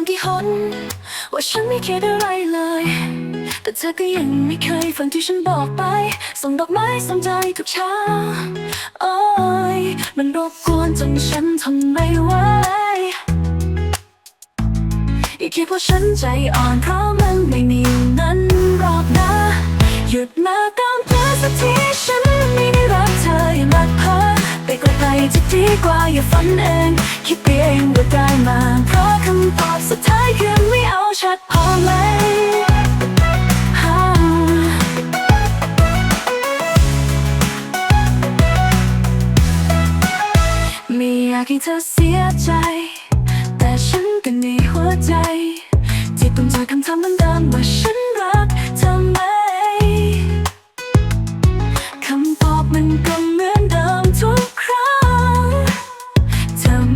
นว่าฉันไม่คิดอะไรเลย แต่เธอก็ยังไม่เคยฟังที่ฉันบอกไป ส่งดอกไม้ส่งใจทุกเช้า โอ้ยมันรบกวนจนฉันทนไม่ไหวอย่าคิดว่าฉันใจอ่อนเพราะมันไม่มีนั้นหรอกนะ หยุดมาตามเธอสักทีฉัน ดีกว่าอย่าฝันเองคิดไปเองว่าได้มาเพราะคำตอบสุดท้ายคือไม่เอาชัดพอไหมฮะไม่อยากให้เธอเสียใจ แต่ฉันก็ในหัวใจ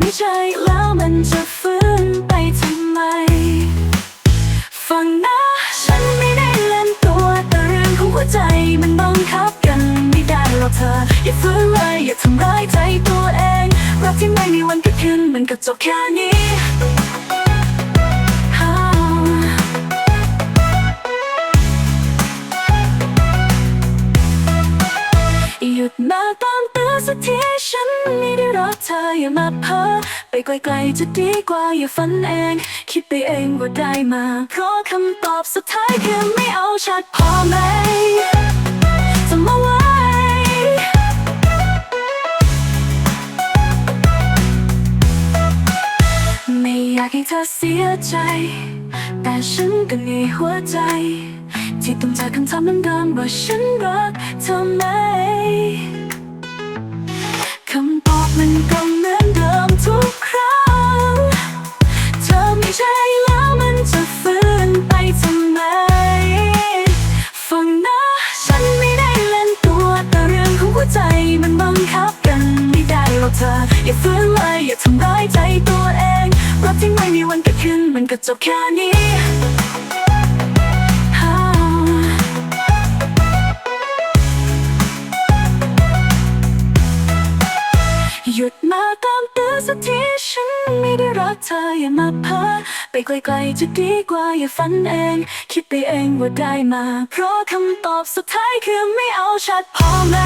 ไม่ใช่แล้วมันจะฟื้นไปทำไม ฟังนะฉันไม่ได้เล่นตัว แต่เรื่องของหัวใจมันบังคับกันไม่ได้หรอกเธอ อย่าฟื้นเลยอย่าทำร้ายใจตัวเอง รักที่ไม่มีวันเกิดขึ้นมันก็จบแค่นี้หยุดมาตามเตือ ที่ฉันไม่ได้รักเธออย่ามาเพ้อไปไกลๆจะดีกว่าอย่าฝันเอง คิดไปเองว่าได้มา เพราะคำตอบสุดท้ายคือไม่เอาชัดพอไหมจำเอาไว้ไม่อยากให้เธอเสียใจ แต่ฉันก็ในหัวใจ ที่ต้องเจอคำถามเดิมๆว่าฉันรักเธอไหม รอกเธอ อย่าฟื้นเลยอย่าทำร้ายใจตัวเองรักที่ไม่มีวันเกิดขึ้นมันก็จบแค่นี้หยุดมาตามเตือนสักทีฉันไม่ได้รักเธออย่ามาเพ้อไปไกลๆจะดีกว่าอย่าฝันเอง คิดไปเองว่าได้มา เพราะคำตอบสุดท้ายคือไม่เอาชัดพอไหม